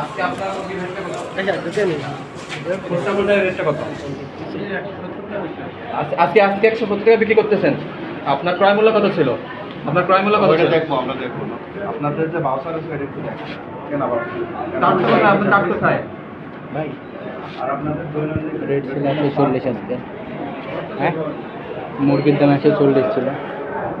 আজকে আচ্ছা আজকে আজকে একশো সত্তর টাকা বিক্রি করতেছেন। আপনার ক্রয় মূল্য কত ছিল? আপনার ক্রয় মূল্য কত দেখব আমরা দেখব। আপনাদের যে বাউসার আছে এটা একটু দেখেন। কেন আবার? চারশো টাকা আপনার চারশো ভাই আর আপনাদের রেট ছিল একশো চল্লিশ আজকে। হ্যাঁ? মুরগির দাম একশো চল্লিশ ছিল।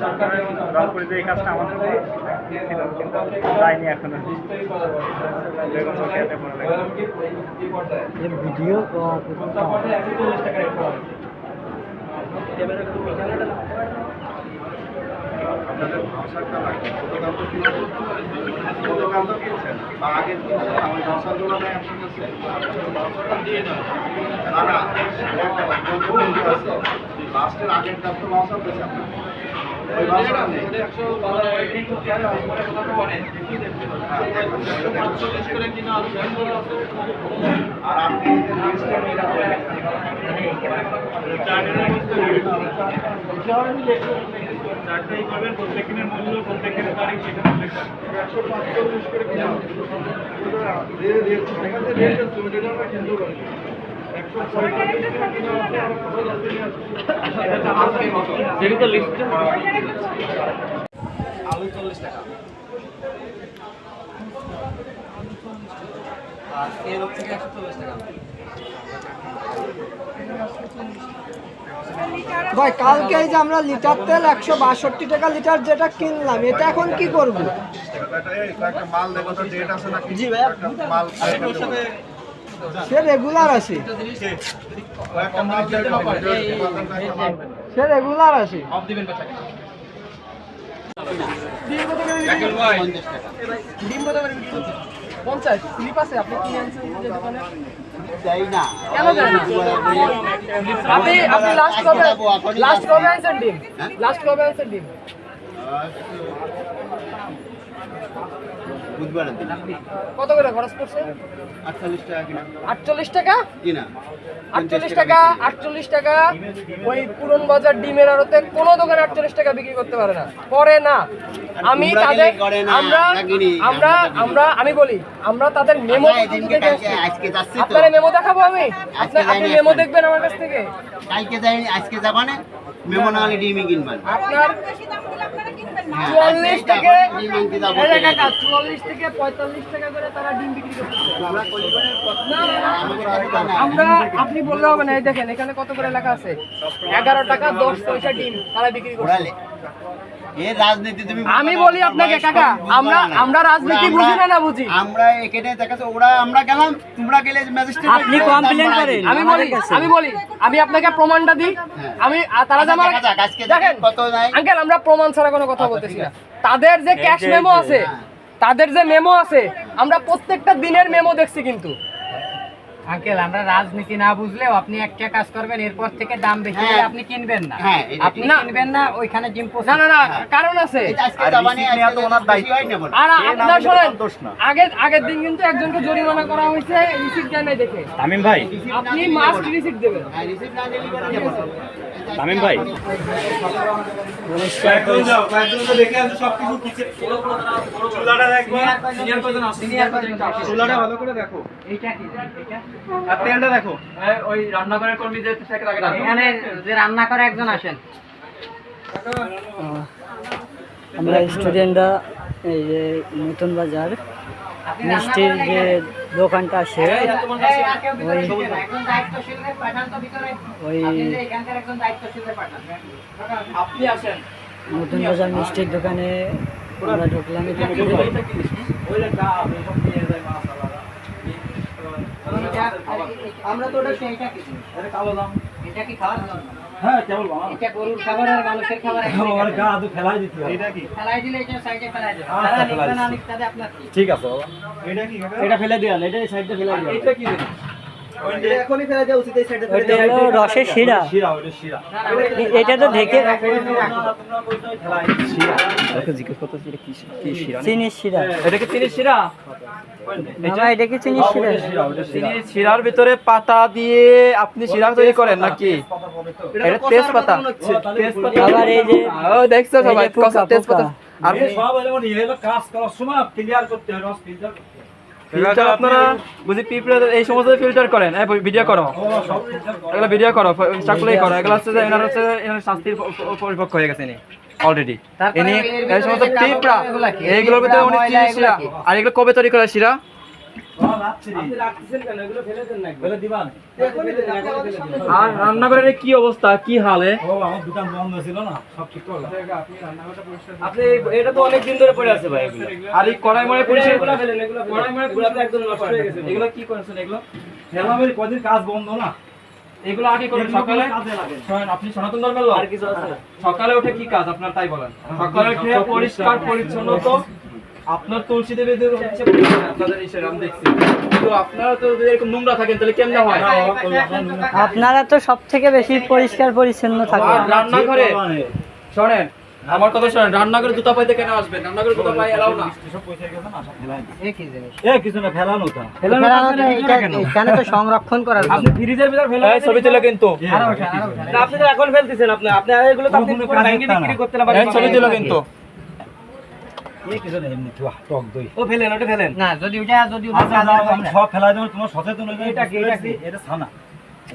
সরকারের রংপুরে যে এই কাজটা আমাদের ছিল কিন্তু যায়নি এখনও। ভিডিও আপনাদের বাউসারটা লাগবে। কত দাম তো কিনছেন। কত দাম তো কিনছেন। বা আগে কিনছেন না ওই বাউসারগুলো নেই আপনার কাছে না না লাস্টের আগের তো বাউসার দিয়েছে আপনার ওই বাউসারটা নেই আর আপনি চারটেই তারিখ সেখানে একশো পাঁচচল্লিশ করে কিনা। রেট কিনতে একশো পঁয়তাল্লিশ আলু চল্লিশ টাকা আর এর থেকে একশো চল্লিশ টাকা ভাই কালকে এই যে আমরা লিটার তেল একশো বাষট্টি টাকা লিটার যেটা কিনলাম এটা এখন কি করব? একটা মাল দেখো তো ডেট আছে নাকি? জি ভাইয়া। সে রেগুলার আছে। সে রেগুলার করছে? পঞ্চাশ স্লিপ আছে আপনি কিনে আনছেন না? আপনি আপনি লাস্ট কবে লাস্ট কবে আনছেন ডিম? লাস্ট কবে আনছেন ডিম? বুধবারের দিন। কত করে খরচ আটচল্লিশ টাকা কিনা। আটচল্লিশ টাকা? কিনা। আটচল্লিশ টাকা আটচল্লিশ টাকা। ওই পুরন বাজার ডিমের আড়তে কোনো দোকানে আটচল্লিশ টাকা বিক্রি করতে পারে না। করে না। আমি তাদের আমরা আমরা আমরা আমি বলি আমরা তাদের মেমো। আপনার মেমো দেখাবো আমি? আপনি মেমো দেখবেন আমার কাছ থেকে? কালকে আজকে মেমো না হলে ডিমই কিনবেন আপনার চুয়াল্লিশ থেকে চুয়াল্লিশ থেকে পঁয়তাল্লিশ টাকা করে তারা ডিম বিক্রি করতেছে। আমরা আপনি বললে হবে না এই দেখেন এখানে কত করে লেখা আছে? এগারো টাকা দশ পয়সা ডিম তারা বিক্রি করছে আমি বলি আপনাকে কাকা আমরা আমরা রাজনীতি বুঝি না না বুঝি আমরা এখানে দেখাচ্ছে ওরা আমরা গেলাম তোমরা গেলে ম্যাজিস্ট্রেট আপনি complain করেন। আমি বলি আমি বলি আমি আপনাকে প্রমাণটা দিই হ্যাঁ। আমি তারা যে আচ্ছা, দেখেন কত নাই? আঙ্কেল আমরা প্রমাণ ছাড়া কোনো কথা বলতেছি না তাদের যে ক্যাশ মেমো আছে হ্যাঁ। তাদের যে মেমো আছে আমরা প্রত্যেকটা দিনের মেমো দেখছি কিন্তু আঙ্কেল আমরা রাজনীতি না বুঝলেও আপনি একটা কাজ করবেন এরপর থেকে দাম বেশি হ্যাঁ। আপনি কিনবেন না। হ্যাঁ, আপনি না। কিনবেন না ওইখানে না না কারণ আছে। হয়। আর আপনার শোনেন আগের আগের দিন কিন্তু একজনকে জরিমানা করা হয়েছে রিসিপ্ট দেয় দেখে। তামিম ভাই। আপনি মাস্ট রিসিপ্ট দেবেন। হ্যাঁ। তামিম ভাই। চুলাটা ভালো করে দেখো। এইটা কি? এটা আর তেলটা দেখো ওই রান্নাঘরের কর্মীদের সাথে আগে এখানে যে রান্না করে একজন আসেন আমরা স্টুডেন্টরা এই যে নতুন বাজার মিষ্টির যে দোকানটা আছে ওই একজন দায়িত্বশীলকে পাঠান তো ভিতরে ওই আপনি যে এখানকার একজন দায়িত্বশীলকে পাঠান আপনি আসেন নতুন বাজার মিষ্টির দোকানে আমরা ঢুকলাম এখানে আমরা তো ওটা সেইটা কি? এটা কি খাওয়ার জন্য হ্যাঁ কেবল বাবা এটা গরুর খাবার আর মানুষের খাবার আমার গা হাতে ফেলাই দিতে হবে। এটা কি? ফেলাই দিলে এটা সাইডে ফেলাই দেবে। আচ্ছা, তারা ফেলাই নিবে না দিচ্ছি। নিক তাতে আপনার কি? ঠিক আছে বাবা। এটা কি? কাকা এটা ফেলে দিয়াল এটা সাইডটা ফেলে দিয়াল এটা কি? রসের শিরা। শিরা ওটা শিরা। এ- এটা তো ঢেকে চিনির শিরা। এটা কি চিনির শিরা? এটা কি চিনির শিরা? চিনির শিরার ভিতরে পাতা দিয়ে আপনি শিরা তৈরি করেন নাকি? এটা তেজপাতা। তেজপাতা আবার এই যে ও দেখছ সবাই তেজপাতা। আর সব এলো নিয়ে এলো কাজ করার সময় ক্লিয়ার করতে হয় রস ফিল্টার আপনারা বুঝি পিপড়া এই সমস্ত ফিল্টার করেন। হ্যাঁ ভিডিও করো। এগুলো ভিডিও করো চাকলেই করো। এগুলো হচ্ছে যে এনার হচ্ছে এনার শাস্তির পরিপক্ক হয়ে গেছে ইনি অলরেডি ইনি এই সমস্ত পিঁপড়া? এইগুলোর ভিতরে উনি কি? আর এগুলো কবে তৈরি করা শিরা? আর রান্নাঘরের কি অবস্থা? কি হালে দোকান বন্ধ ছিল না সব ঠিক করলাম। আপনি এটা তো অনেক দিন ধরে পড়ে আছে ভাই এগুলো। আর এই কড়াই মড়াই পরিষ্কার করে ফেলেন এগুলো কড়াই মড়াই পুরো একদম নষ্ট হয়ে গেছে। এগুলো কি করেছেন এগুলো? ফেলাম কদিন কাজ বন্ধ না। এগুলো আগে করেন সকালে? আপনি সনাতন ধর্মের লোক। আর কিছু আছে সকালে উঠে কি কাজ? আপনার তাই বলেন। সকালে উঠে পরিষ্কার। পরিচ্ছন্ন তো আপনার তুলসী দেবী দেব হচ্ছে আপনাদের ইসের আমি দেখছি। তো আপনারা তো এরকম নোংরা থাকেন তাহলে কেমনে হয়? আপনারা তো সব থেকে বেশি পরিষ্কার পরিচ্ছন্ন থাকেন। রান্নাঘরে শোনেন আমার কথা শোনেন রান্নাঘরে জুতা পাইতে কেন আসবেন? রান্নাঘরে জুতা পাই এলাও না। এ কি জিনিস? এ কিছু না ফেলানো তা। ফেলানো তো এটা- এখানে তো সংরক্ষণ করার জন্য। ফ্রিজের ভিতর ফেলে ছবি তুলে কিন্তু। আপনি তো এখন ফেলতেছেন আপনি আপনি এগুলো তো আপনি বিক্রি করতে না পারেন ছবি তুলে কিন্তু এ কিছু না এমনি চুয়া, টক দই। ও ফেলেন ওটা ফেলেন। না যদি ওটা যদি আচ্ছা না। সব ফেলাই দেবো তোমার সচেতন হয়ে এটা কি, এটা কি? এটা ছানা।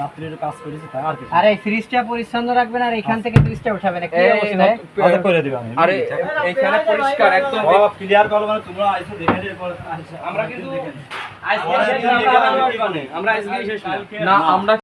রাত্রে কাজ করেছি তাই আর কিছু আর ফ্রিজটা পরিচ্ছন্ন রাখবেন আর এখান থেকে ফ্রিজটা উঠাবেন কি অবস্থায় আচ্ছা করে দিবে আরে এইখানে পরিষ্কার একদম। সব ক্লিয়ার করো মানে তোমরা আইসো দেখে নিয়ে আমরা কিন্তু আজকে শেষ না, আমরা আজকে শেষ না আমরা